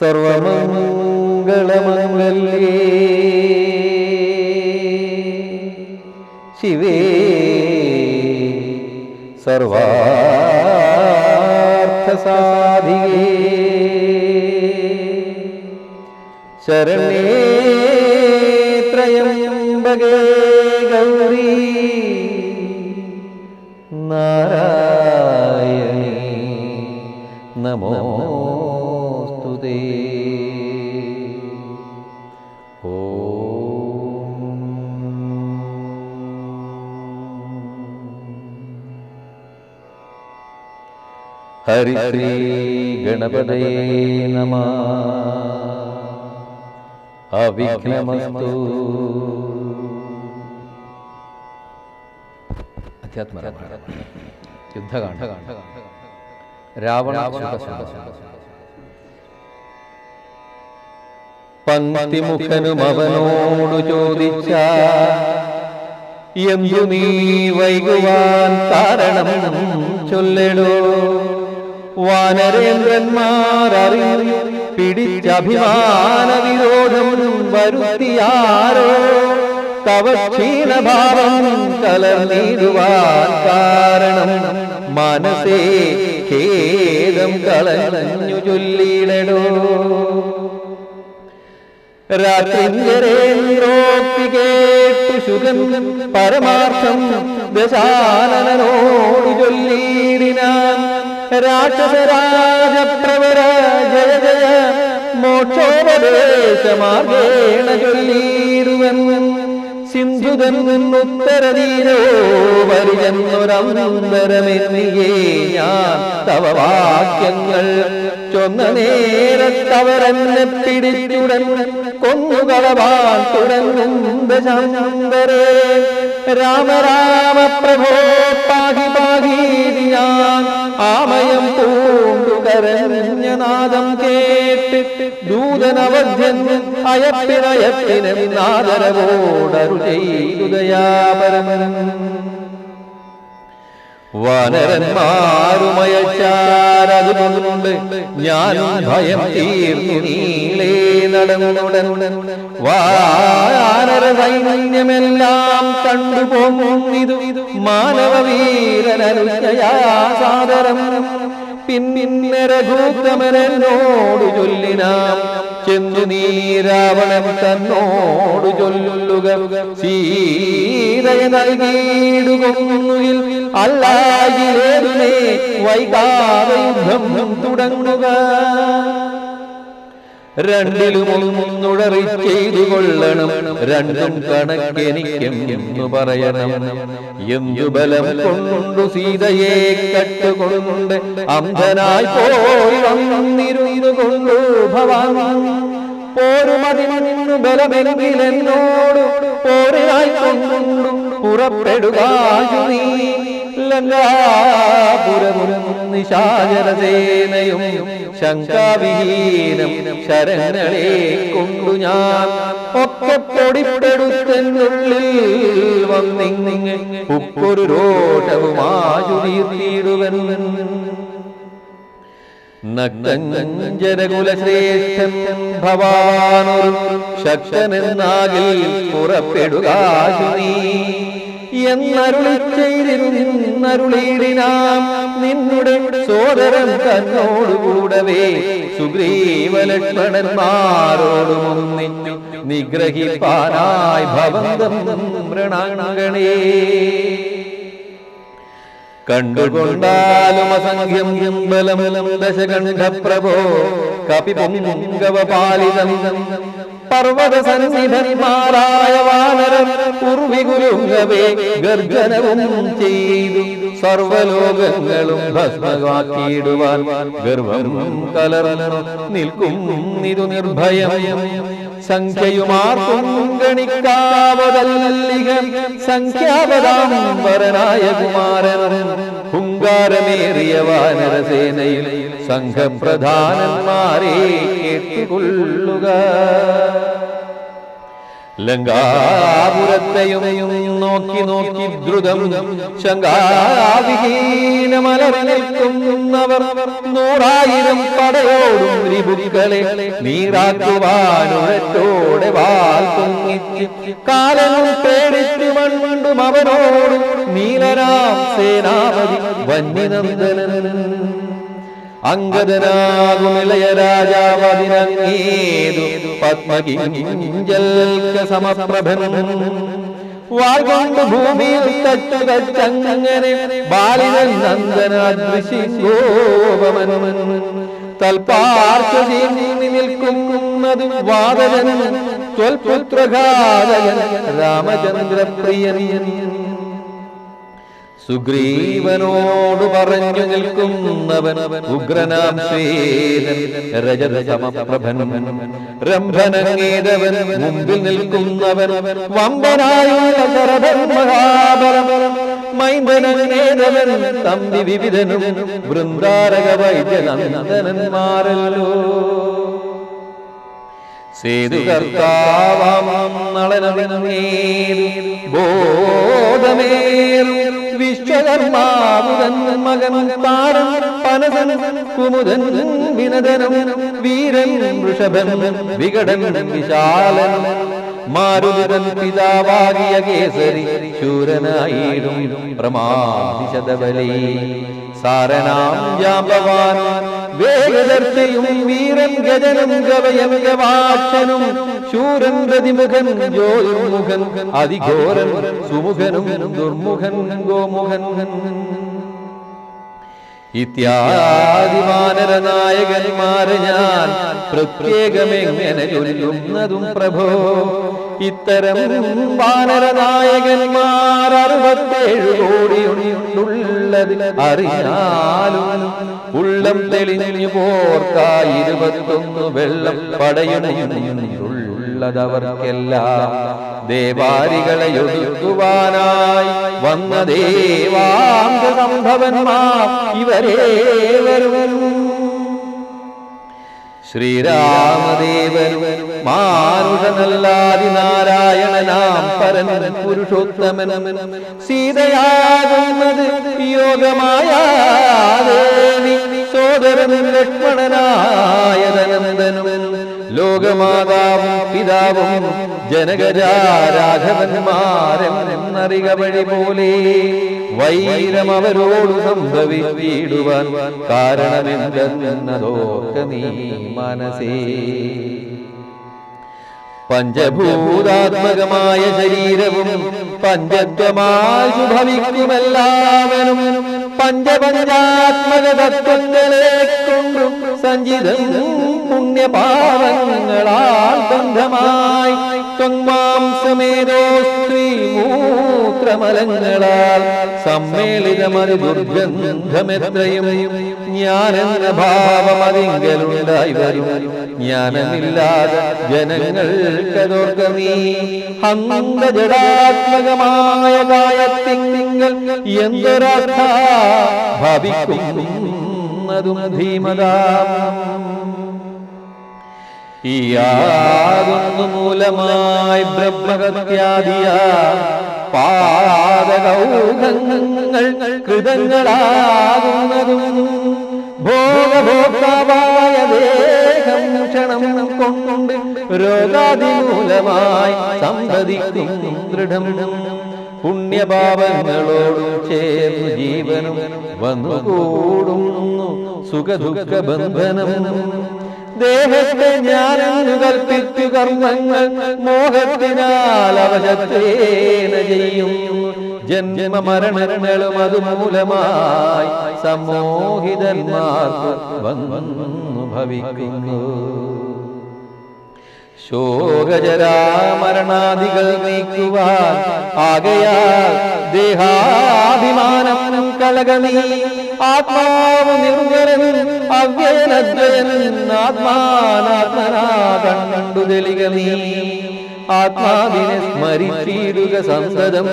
സർവമംഗളമംഗല്യേ. ശിവേ. സർവാർത്ഥസാധികേ. ശരണേ ഹരിശ്രീ ഗണപതയേ നമ. അവിഘ്നമസ്തു. അധ്യാത്മ യുദ്ധകാണ്ഡ. രാവണ പങ്ക്തിമുഖനും അവനോടു ചോദിച്ച എന്തു നീ വൈകുവാൻ കാരണം ചൊല്ലടോ? വാനരേന്ദ്രന്മാർ അറിഞ്ഞു പിടിച്ചഭിമാന വിരോധം വരുത്തിയാരോ തവ ക്ഷീണഭാവം കലർന്നിടുവാൻ കാരണം മനസ്സേ ഖേദം കളഞ്ഞു ചൊല്ലിയിടടോ. രാത്രിന്ദ്രേന്ദ്രോക്തി കേട്ടു സുഖം പരമാർത്ഥം ദശാനനോട് ചൊല്ലിയിടിനാൻ രാക്ഷസരാജപ്രവര ജയ ജയ മോക്ഷോപദേശമാർഗേണ ചൊല്ലീരുവൻ. സിന്ധുതൻ ഉത്തരതീരോ പരിജന്നൊരന്തരമെന്നിയേ ഞാൻ തവ വാക്യങ്ങൾ ചൊന്ന നേരത്തവരെന്നെ പിടിച്ചുടൻ കൊന്നുകളവാൻ തുടങ്ങുന്ന രാമ രാമ പ്രഭോ പാഹി പാഹീതി ഞാൻ ആമയം പൂണ്ടു നാദം കേട്ട് ദൂതനവധ്യൻ അയപ്പിറയപ്പിനും നാദരവോടരു ചെയ്തുദയാപരമൻ വാനരന്മാരുമയച്ചാരതുകൊണ്ട് ഞാൻ ഭയം തീർന്നു നീളേ നടന്നുടൻ. വാനര സൈന്യമെല്ലാം കണ്ടുപോകുന്നിതു മാനവവീരനനുജയാ സാദരം രഘൂത്തമനോട് ചൊല്ലിനാം. ചെന്നു നീ രാവണൻ തന്നോട് ചൊല്ലുക. സീതയെ നൽകിയിടുകൊന്നുകിൽ അല്ലായിലേതുമേ വൈകാതെ യുദ്ധം തുടങ്ങുക. രണ്ടിലും ഒന്നുടറി ചെയ്തു കൊള്ളണം രണ്ടും കണക്കെനിക്കെന്നു പറയണം. എന്തു ബലം കൊണ്ടു സീതയെ കട്ടുകൊണ്ട് അന്ധനായി പോയി വന്നിരുന്നു കൊണ്ടു ഭവാൻ. പോരുമതിമണ്ണു ബലമെങ്കിലെന്നോട് പോരായി കൊണ്ടു പുറപ്പെടുക നീ. നിശാചരസേനയും ശങ്കാവിഹീനം ശരണങ്ങളെ കൊണ്ടു ഞാൻ. ഒക്കെ പൊടിപ്പെടുത്തുള്ളിൽ വന്നിങ്ങിങ് ഉപ്പൊരു രോഷവുമായുതീർത്തിയിടുവൻ നഗ്നഞ്ജനകുലശ്രേഷ്ഠൻ ഭവാനൊരു ശക്തനെന്നാകിൽ പുറപ്പെടുക നീ. എന്നരുളി ചെയ്തിരുന്നരുളിയിടിനാം നിന്നുടെ സോദരൻ തന്നോടുകൂടവേ സുഗ്രീവലക്ഷ്മണന്മാരോടും നിന്നു നിഗ്രഹിപ്പാനായി ഭവന്തം മൃണാണകണേ കണ്ടുകൊണ്ടാലും അസംഖ്യം ബലം ദശകണ്ഠ പ്രഭോ കപിപുങ്കവപാലിതം പർവത സന്നിധന്മാരായ വാനരൻ ഉർവികുലുങ്ങവേ ഗർജനവും ചെയ്തു. സർവലോകങ്ങളും ഭസ്മമാക്കിയിടുവാൻ ഗർഭം കലർന്നു നിൽക്കും നിതു നിർഭയം. സംഖ്യയുമാർക്കും ഗണിക്കാവതല്ലിക സംഖ്യാപദാംബരനായ കുമാരൻ. ഹുങ്കാരമേറിയ വാനരസേനയിൽ സംഘം പ്രധാനന്മാരെ കേട്ടുകൊള്ളുക. ലങ്കാപുരത്തെയും നോക്കി നോക്കി ദ്രുതം ശങ്കാവിഹീനമലറി നിൽക്കുന്നവർ നൂറായിരം പടയോടും രിപുക്കളെ വാ. കാലനും പേടിച്ചു മൺമണ്ടും അവനോടും നീലരാം സേനാപതി വന്യനന്ദനൻ. അങ്കദനാകുമിളയ രാജാവതിനങ്ങേതു പത്മകിഞ്ചൽക്ക സമപ്രഭൻ. വാഴ്കൊണ്ട് ഭൂമിയിൽ തച്ചു തച്ചങ്ങനെ ബാലിനൻ നന്ദനാദൃശിഗോപമൻ. തൽപാർശ്വതി നിൽക്കുന്നതും വാദനൻ ത്വൽപുത്രഘാതകൻ രാമചന്ദ്രപ്രിയൻ. സുഗ്രീവനോട് പറഞ്ഞു നിൽക്കുന്നവൻ ഉഗ്രനാം ശ്വേതൻ രജതമപ്രഭൻ രംഭനങ്ങേതവൻ മുമ്പിൽ നിൽക്കുന്നവൻ വമ്പനായുള്ള മഹാബലം. മൈന്ദനങ്ങേതവൻ തമ്പി വിവിധനും വൃന്ദാരക വൈദ്യനന്ദനന്മാരല്ലോ. സേതുകർത്താവാം നളനവിനേതു ബോധമേറും വിശ്വകർമാവുതൻ കുമുദൻ വിനദനം വീരൻ വൃഷഭൻ വികടൻ വിശാലൻ മാരുതൻ പിതാവാകിയ കേസരി ശൂരനായിടും പ്രമാതിശതബലി സാരനാം ജാമ്പവാൻ വേഗദർശയും വീരൻ ഗജനും ഗവയം ഗവാക്ഷനും ശൂരൻ പ്രതിമുഖൻ ജ്യോതിർമുഖൻ അതിഘോരൻ സുമുഖനും ദുർമുഖൻ ഗോമുഖൻ. ഇത്യാദി വാനര നായകന്മാരെ ഞാൻ പ്രത്യേകമെങ്ങനെ ചൊല്ലുന്നതും പ്രഭോ? ഇത്തരം വാനര നായകന്മാർ അറുപത്തേഴ് കോടിയുണ്ടുള്ളത് അറിയാലും ഉള്ളം തെളിഞ്ഞു പോർക്കായി ഇരുപത്തൊന്ന് വെള്ളം പടയുന്നുള്ളതവർക്കെല്ലാം ദേവാരികളെ ഒഴുകുവാനായി വന്ന ദേവാംഗ സംഭവന്മാർ ഇവരേവരും ശ്രീരാമദേവനും മാനുഷനല്ലാതി നാരായണനാം പരൻ പുരുഷോത്തമൻ സീതയാകുന്നത് യോഗമായ ദേവി സോദരൻ ലക്ഷ്മണനായ ധനന്ദനും ലോകമാതാവും പിതാവും ജനകരാഘവന്മാരെന്നറിക വഴി പോലെ വൈരം അവരോട് സംഭവിച്ചിടുവാൻ കാരണമെന്തെന്നതോർക്ക നീ മനസേ പഞ്ചഭൂതാത്മകമായ ശരീരവും പഞ്ചത്വമായി ഭവിക്കുമെല്ലാവരും പഞ്ചപഞ്ചാത്മക തത്വങ്ങളെ കൊണ്ടും സഞ്ചിതം പുണ്യപാവങ്ങളാൽ ബന്ധമായി ത്വങ്മാംസമേതോ സ്ത്രീമൂത്രമലങ്ങളാൽ സമ്മേളിതമൊരു ദുർഗന്ധമെത്രയും ജ്ഞാനെന്ന ഭാവം അതിങ്കലുണ്ടായി വരും. ജ്ഞാനമില്ലാതെ ജനങ്ങൾക്കതോർക്ക നീ ഹന്ത ജടാത്മകമായ കായത്തിങ്ങൾ എന്തൊരർത്ഥ ഭവിക്കുന്നതും ധീമതാം. യാതൊന്നു മൂലമായി ബ്രഹ്മഹത്യാദിയ പാദകൗഹങ്ങൾ കൃതങ്ങളാകുന്നതും ഭോഗഭോക്താവായ ദേഹം ക്ഷണം കൊണ്ട് രോഗാതിമൂലമായി സന്തതിക്കും ദൃഢം. പുണ്യപാപങ്ങളോടും ചേർന്ന് ജീവനും വന്നുകൂടുന്നു. സുഖദുഃഖ ബന്ധനം ദേഹത്തെ ഞാൻ കൽപ്പിച്ചു കർമ്മങ്ങൾ മോഹത്തിനാൽ അവശത്തേന ചെയ്യും. ജന്മ മരണങ്ങളും അതുമൂലമായി സമോഹിതന്മാർക്ക് ഭവിക്കുന്നു. ശോകജരാമരണാദികൾ നീക്കുവാൻ ആകയാൽ ദേഹാഭിമാനം കലകമീ ആത്മാവ് നിർജരൻ അവ്യയനദ്വയൻ ആത്മാനാത്മനാ കണ്ടു തെളിക നീ. ആത്മാവിനെ സ്മരിച്ചിടുക സന്തതം.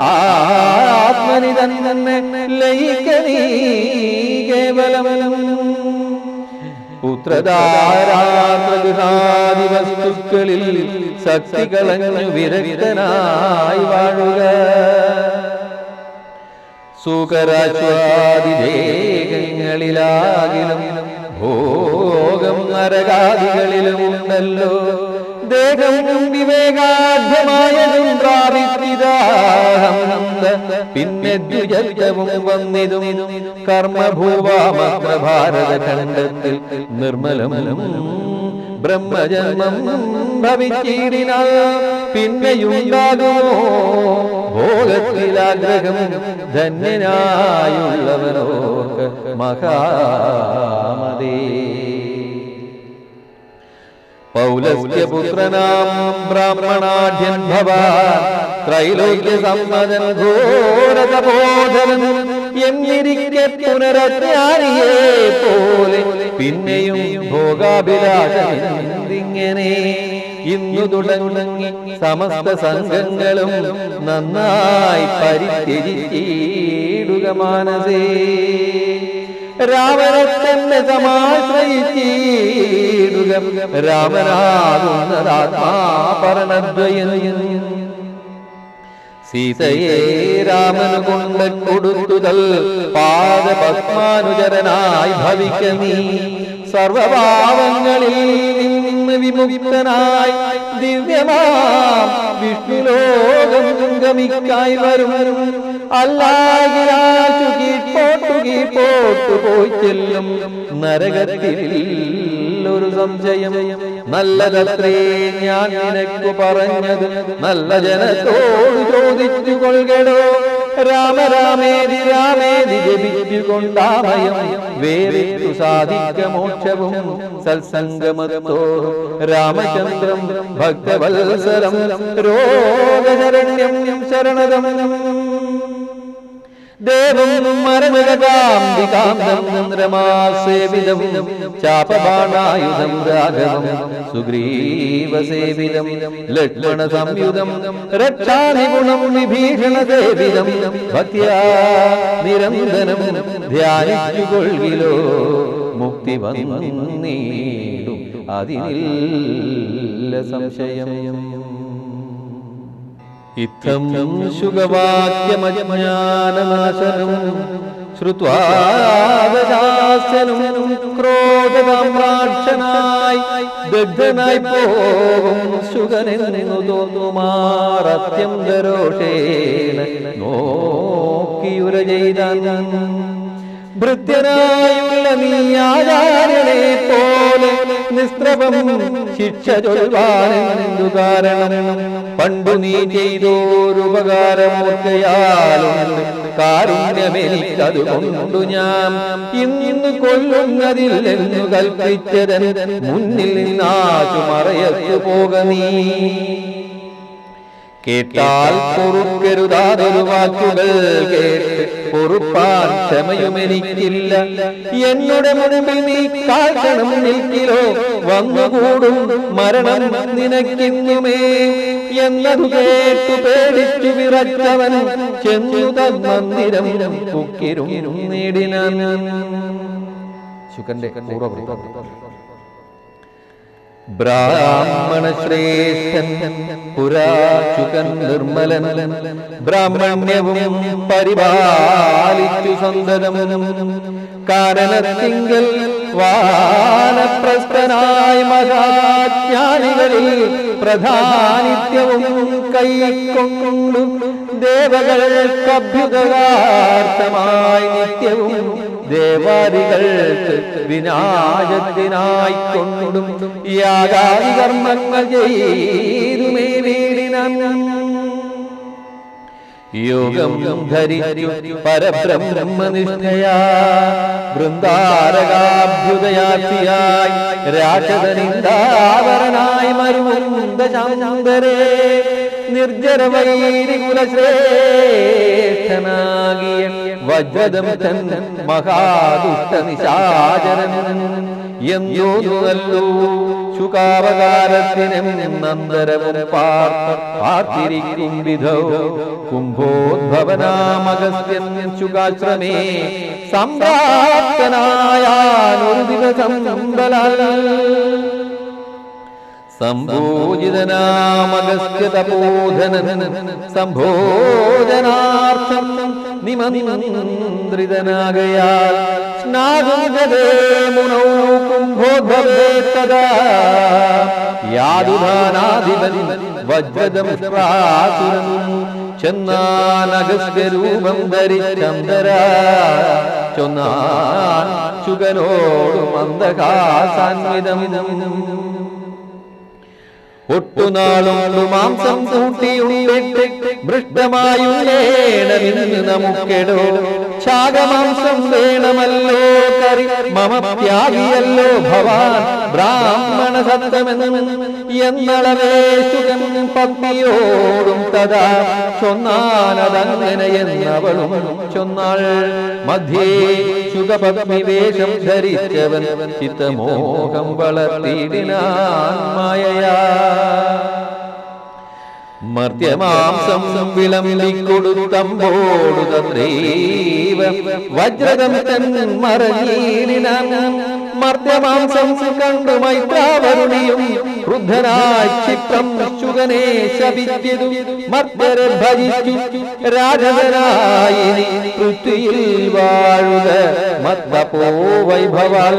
ആത്മനി തന്നെ ലയിക്കനീ കേവലം. പുത്രധാരാതൃഹാദിവസ്തു വസ്തുക്കളിൽ ശക്തി വിരക്തനായി വാഴുക. സുഖരാശ്വാദിദേഹങ്ങളിലാകിലും ഭോഗം നരകാദികളിലും ഉണ്ടല്ലോ. ദേഹം വിവേകാധ്യമായതും പിന്നെ ദ്വിജത്വവും വന്നിതും കർമ്മഭൂവാമത്ര ഭാരത ഖണ്ഡത്തിൽ നിർമ്മലം ബ്രഹ്മജന്മം ഭവിച്ചിടിന പിന്നെയുണ്ടാകുമോ? ഭോഗത്തിലാഗ്രഹം ധന്യനായുള്ളവനോർക്ക് മഹാമതേ. പൗലസ്യപുത്രനാം ബ്രാഹ്മണാഢ്യൻ ഭവാൻ ത്രൈലോക്യ സമ്മതൻ ഘോരതബോധരൻ എന്നിരിക്കെ പുനരജ്ഞാനിയെ പോലെ പിന്നെയും ഭോഗാഭിലാഷിങ്ങനെ ഇന്നു തുടങ്ങി സമസ്ത സംഘങ്ങളും നന്നായി പരിത്യജിച്ചിടുക മാനസേ. രാവണത്തന്നെ തന്നെ സമാശ്രയിച്ചിടുക രാമനാകുന്നതാത്മാ പരണദ്വയൻ സീതയെ രാമന് കൊണ്ട് കൊടുത്തുതൽ പാദപത്മാനുചരനായി ഭവിക്ക നീ. സർവഭാവങ്ങളിൽ നിന്ന് വിമുക്തനായി ദിവ്യമാം വിഷ്ണുലോകം ഗമിക്കായി വരും. അല്ലാകിലാശു കീഴ്പോട്ടു കീഴ്പോട്ടു പോയി ചെല്ലും നരകത്തിൽ. ഒരു സംശയം. നല്ലതത്രേ ഞാൻ നിനക്കു പറഞ്ഞത് നല്ല ജനത്തോട് ചോദിച്ചു കൊള്ളോ രാമരാമേതി രാമേതി ജപിച്ചുകൊണ്ടാമയം. വേറെ സാധിക്ക മോക്ഷവും സത്സംഗമത്തോ രാമചന്ദ്രം ഭക്തവത്സരം. രോഗശരണ്യം ശരണദം ദേവം മരണകാന്തികാന്തം രാഘവം സുഗ്രീവസേവിതം. ലക്ഷ്മണ സംയുതം രക്ഷാനിഗുണം വിഭീഷണ സേവിതം ഭക്യാ നിരന്തരം ധ്യാനിച്ചുകൊള്ളിലോ മുക്തി അതിനില്ല സംശയം. ഇത്തം ശുഗവാക്യമജ്ഞാനനാശനം ശ്രുത്വാദാസ്യനും ക്രോധതാമ്രാക്ഷനായി ദഗ്ധനായി പോകും ശുഗനെന്നു തോന്നുമാറത്യന്തരോഷേണ നോക്കിയുര ചെയ്താൻ. ഭൃത്യനായുള്ള നീ ആചാര്യനെ പോലെ നിസ്ത്രപം ശിക്ഷ ചൊൽവാനെന്തു കാരണം? പണ്ടു നീ ചെയ്തോരുപകാരമോർക്കയാലുണ്ട് കാരുണ്യമെനിക്കതു കൊണ്ടു ഞാൻ ഇന്ന് കൊല്ലുന്നതില്ലെന്നു കൽപ്പിച്ചതൻ മുന്നിൽ നിന്നാശു മറയത്തു പോക നീ. കേട്ടാൽ പൊറുക്കരുതാതൊരു വാക്കുകൾ കേട്ട് പൊറുപ്പാൻ ക്ഷമയുമെനിക്കില്ല. എന്നുടെ മുൻപിൽ നീ കാക്കണം നിൽക്കിലോ? വന്നുകൂടും മരണം നിനക്കിന്നുമേ. എന്നതു കേട്ടു പേടിച്ചു വിറച്ചവൻ ചെന്നു തന്മന്ദിരം കുക്കിരും നേടിനാൻ. ശുകന്റെ പൂർവ ബ്രാഹ്മണ പുരാശുകൻ നിർമ്മലൻ ബ്രാഹ്മണ്യവും പരിപാലിച്ചു സന്തനം കാരണത്തിങ്കൽ വാനപ്രസ്ഥനായ മഹാജ്ഞാനികളിൽ പ്രധാനിത്യവും കൈക്കൊണ്ടു ദേവകൾക്കഭ്യുതകാർത്ഥമായി നിത്യവും ദേവാദികൾക്ക് വിനാശത്തിനായി കൊണ്ടും യാഗാദി കർമ്മങ്ങൾ ചെയ്തുമേ വീടിനം യോഗം ധരിച്ചു പരബ്രഹ്മനിഷ്ഠയാ. വൃന്ദാരകാഭ്യുദയാത്തിയായി രാക്ഷസനിന്ദാവരനായി മരുമുന്ദ ശാന്തരേ നിർജര വൈരികുലശ്രേഷ്ഠനാകിയ വജ്രദം തൻ മഹാദുഷ്ട നിശാചരൻ എന്നോന്നുവല്ലോ ശുകാവകാരത്തിനും നന്ദരവും പാർത്തിരിക്കും വിധോ. കുംഭോദ്ഭവനാമഗസ്ത്യൻ ശുകാശ്രമേ സംപ്രാപ്തനായാൽ ഒരു ദിവസം ബലാൽ സംഭോജനാർത്ഥം നിമന്ത്രിതനാകയാൽ സ്നാഗതേ മുനൗ കുംഭോദ്ഭവേ തദാ യാതുധാനാധിപൻ വജ്രദം പ്രാസുരൻ ചെന്നാനഗസ്ത്യരൂപം ധരിച്ചന്തര. ചൊന്നാൻ ചുകനോടു മന്ദകാസാൻവിധം ഒട്ടുനാളുണ്ടു മാംസം കൂട്ടിയുണ്ടിട്ട് മൃഷ്ടമായുണ്ടേണമിന്ന് നമുക്കെടോ. ശാകമാംസം വേണമല്ലോ കറി. മമ ത്യാഗിയല്ലോ ഭവാൻ. ബ്രാഹ്മണ സത്തമെന്ന് എന്നളവേ സുഖം പത്നിയോടും തഥാ. ചൊന്നാനതങ്ങനെയെന്നവളും ചൊന്നാൾ. മധ്യേ സുഖപത്മിവേഷം ധരിച്ചവൻ ചിത്തമോഹം വളർത്തിയിടിനാൻ മായയാ. മർത്യമാംസം വിളമ്പിക്കൊടുത്തമ്പോടു തദ്രൈവ വജ്രതം തൻ മറഞ്ഞീരിനാൻ മർത്യമാംസം കണ്ടു മൈത്രാവരുണിയും ക്രുദ്ധനായി ക്ഷിപ്രം ശുഗനെ ശപിച്ചതു മർത്യരെ ഭജിച്ചു. രാജവനായി പൃഥ്വിയിൽ വാഴുക മത്തപോ വൈഭവാൽ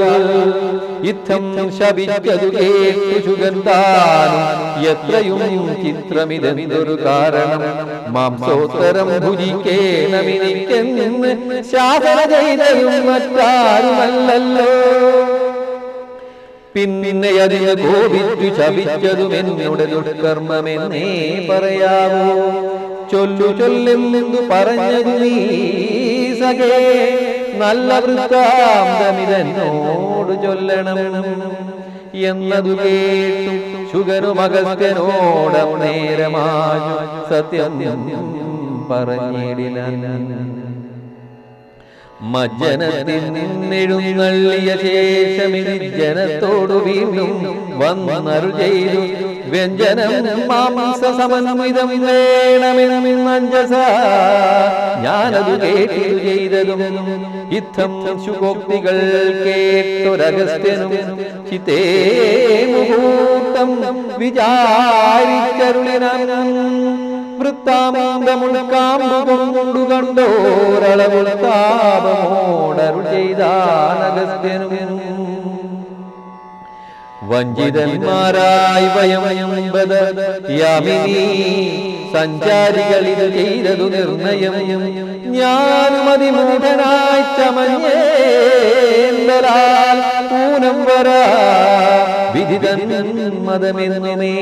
യുദ്ധം ശപിച്ചതു കേട്ടു സുഗന്ധാനും എത്രയും ചിത്രമിതെന്തൊരു കാരണം. മാംസോത്തരം ഭുജിക്കേനമിനിക്കെന്ന് ശാസന ചെയ്തതും മറ്റാരുമല്ലല്ലോ. പിന്നെ അതിന് കോപിച്ചു ശപിച്ചതും എന്നോട് ദുഷ്കർമ്മമെന്നേ പറയാവോ. ചൊല്ലു ചൊല്ലെന്നു പറഞ്ഞതു നീ സഖേ. നല്ല വൃത്താന്തമിതെന്നോട് ചൊല്ലണം. എന്നതു കേട്ടു ശുഗനുമകസ്കനോടം നേരമാജു സത്യം പറഞ്ഞിടില മജ്ജനത്തിൽ നിന്നെഴുന്നള്ളിയ ശേഷമിനി ജനത്തോടു വീണ്ടും വന്നു ചെയ്തു. വ്യഞ്ജനം മാംസ സമനമിതം വേണമെന്നഞ്ചസ ഞാനതു കേട്ടു ചെയ്തതും യുദ്ധം ശുഭോക്തികൾ കേട്ടൊരഗസ്ത്യനും ചിത്തേ മുഹൂർത്തം വിചാരിക്കരുളിനാൻ വൃത്താമാന്തമുൾക്കാമ്പുകൊണ്ടു കണ്ടോരളവുൾ താപമോടരുൾ ചെയ്താനഗസ്ത്യനും വഞ്ചിതന്മാരായി വയമയംബദ യാമിനി സഞ്ചാരികൾ ഇത് ചെയ്തതു നിർണയം. ഞാനും അതിമൂഢനായി ചമഞ്ഞേന്തലാൽ ഊനം വരാ. വിധിതൻ മതമെന്നുമേ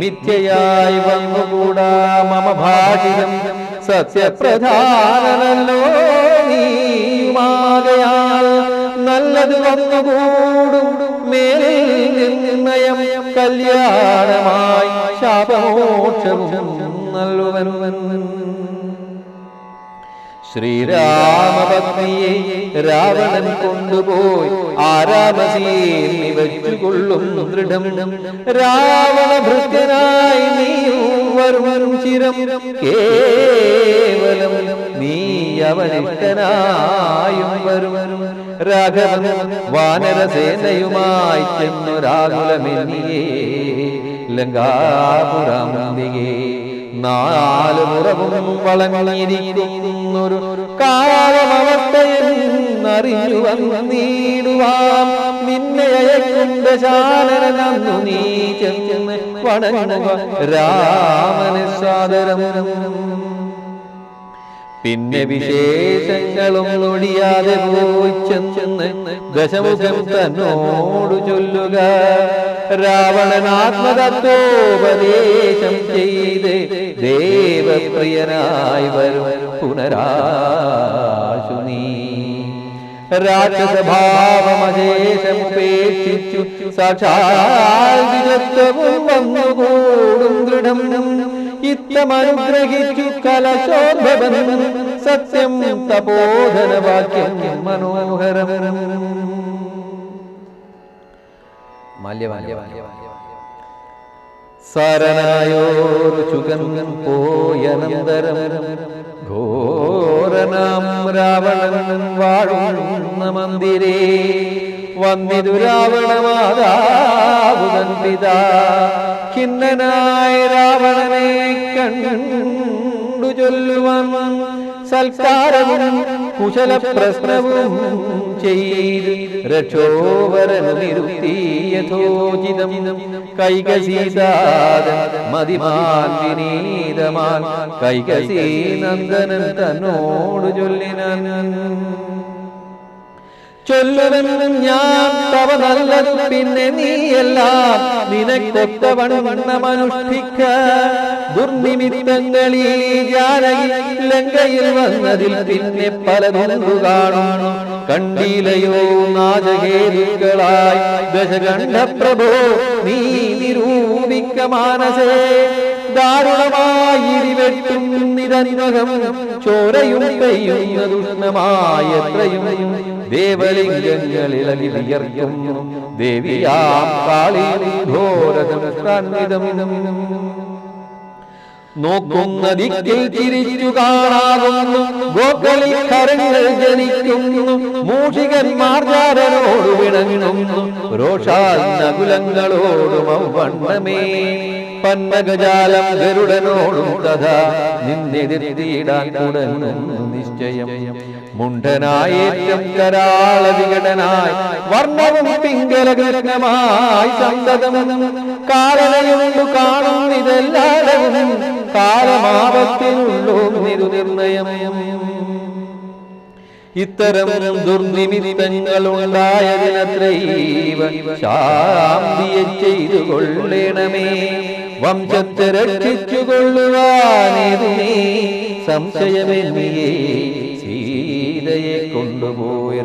മിഥ്യയായി വന്നുകൂടാ മമ ഭാഷിതം സത്യപ്രധാനല്ലോ നീയുമാകയാൽ നല്ലത് വന്നുകൂടും. മേലിൽ നിർണയം കല്യാണമായി ശാപമോക്ഷവും ശ്രീരാമഭക്തിയെ രാവണൻ കൊണ്ടുപോയി ആരാമസിയെ വെച്ചുകൊള്ളും ദൃഢം. രാവണ ഭൃത്യനായി നീയും ചിരം. കേവലം നീ അവനിഷ്ടനായും വരും രാഘവൻ വാനരസേനയുമായി ചെന്നു രാകുലമെന്നിയേ ലങ്കാപുരാന്തികേ നാല് മുറവും വളഞ്ഞിരിക്കുന്നൊരു കാലമവസ്ഥയെന്നറിഞ്ഞു വന്നീടുവാം നിന്നെ അയക്കുന്ന ശാലനന്നു നീ ചെന്ന് വണങ്ങുക. രാമന് സാദരം പിന്നെ വിശേഷങ്ങളും ഒഴിയാതെ പോയി ചെന്ന് ദശമുഖം തന്നോടു ചൊല്ലുക. രാവണനാത്മതത്വോപദേശം ചെയ്ത് ദേവപ്രിയനായി വരും പുനരാശുനീ. രാക്ഷസഭാവമശേഷമുപേക്ഷിച്ചു സാക്ഷാൽ വിജത്വവും വന്നുകൂടും ദൃഢം. ഇത്തമനുഗ്രഹിച്ചു കലശോഭവൻ സത്യം തപോധനവാക്യം മനോഹരം. സരനായോരു രാവണൻ വാഴുന്ന മന്ദിരേ വന്നിതു രാവണമാതാവുതൻ പിതാ ഖിന്നനായ രാവണനെ കണ്ടു ചൊല്ലുവാൻ സൽക്കാരവും കുശല പ്രശ്നവും ചെയ്ത് രക്ഷോവരനു നിരുത്തി യഥോചിതം കൈകസീതാദ മതിമാൻ വിനീതമാൻ കൈകസീ നന്ദനൻ തന്നോട് ചൊല്ലിനൻ. ചൊല്ലുവെന്നും ഞാൻ തവ പിന്നെ നീയെല്ലാം ദുർനിമിത്തങ്ങളിൽ ലങ്കയിൽ വന്നതിൽ പിന്നെ കണ്ടീലയോ നാചകേതുക്കളായി ദശകണ്ഠ പ്രഭോ നീ നിരൂപിക്ക മാനസേ. ദാരുണമായിരിവെട്ടും ദുഷ്ണമായ വിയർക്കുന്നു ദേവിയാം കാളി ഘോരതം കാൺവിതം നോക്കുന്ന ദിക്കിൽ തിരിച്ചു കാണാകുന്നു ഗോക്കളിൽ കരങ്ങൾ ജനിക്കുന്നു. മൂഷികന്മാർ ജാരനോട് വിണങ്ങുന്നു. രോഷാൽ നകുലങ്ങളോടും ഔവണ്ണമേ പന്നഗജാലം ഗരുഡനോടും തഥാ നിന്നെതിർത്തിയിടാൻ തുടങ്ങുന്നു നിശ്ചയം. മുണ്ടനായേറ്റം കരാള വികടനായി വർണവും പിങ്കലകൃഷ്ണമായി സന്തതം കാരണയുണ്ടു കാണുന്നിതെല്ലാടവും കാലമാപത്തിനുള്ളൂ നിരുനിർണയം. ഇത്തരം ദുർനിമിത്തങ്ങളുണ്ടായതിനത്രൈവ ശാന്തിയെ ചെയ്തു കൊള്ളണമേ വംശത്തെ രക്ഷിച്ചു കൊള്ളുവാനേതു സീതയെ കൊണ്ടുപോയി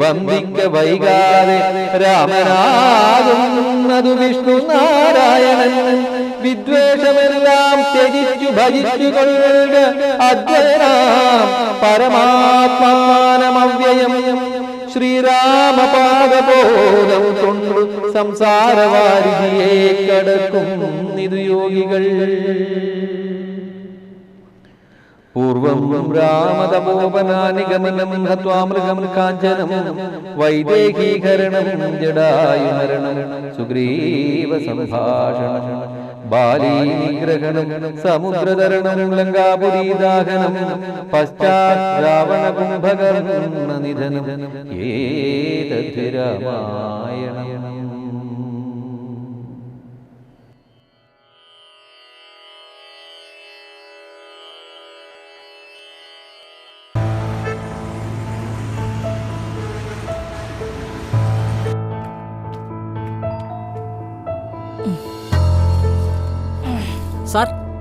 വന്ദിക്ക വൈകാതെ രാമനാകുന്നതു വിഷ്ണു നാരായണൻ. വിദ്വേഷമെല്ലാം ത്യജിച്ചു ഭജിച്ചു കൊള്ളുക അദ്വൈനാം പരമാത്മാനമവ്യയം. ശ്രീരാമപാദബോധം കൊണ്ടു സംസാരവാരിയെ കടക്കും നിതുയോഗികൾ പൂർവം രാവണ കുംഭകർണ നിധനം രാമായണം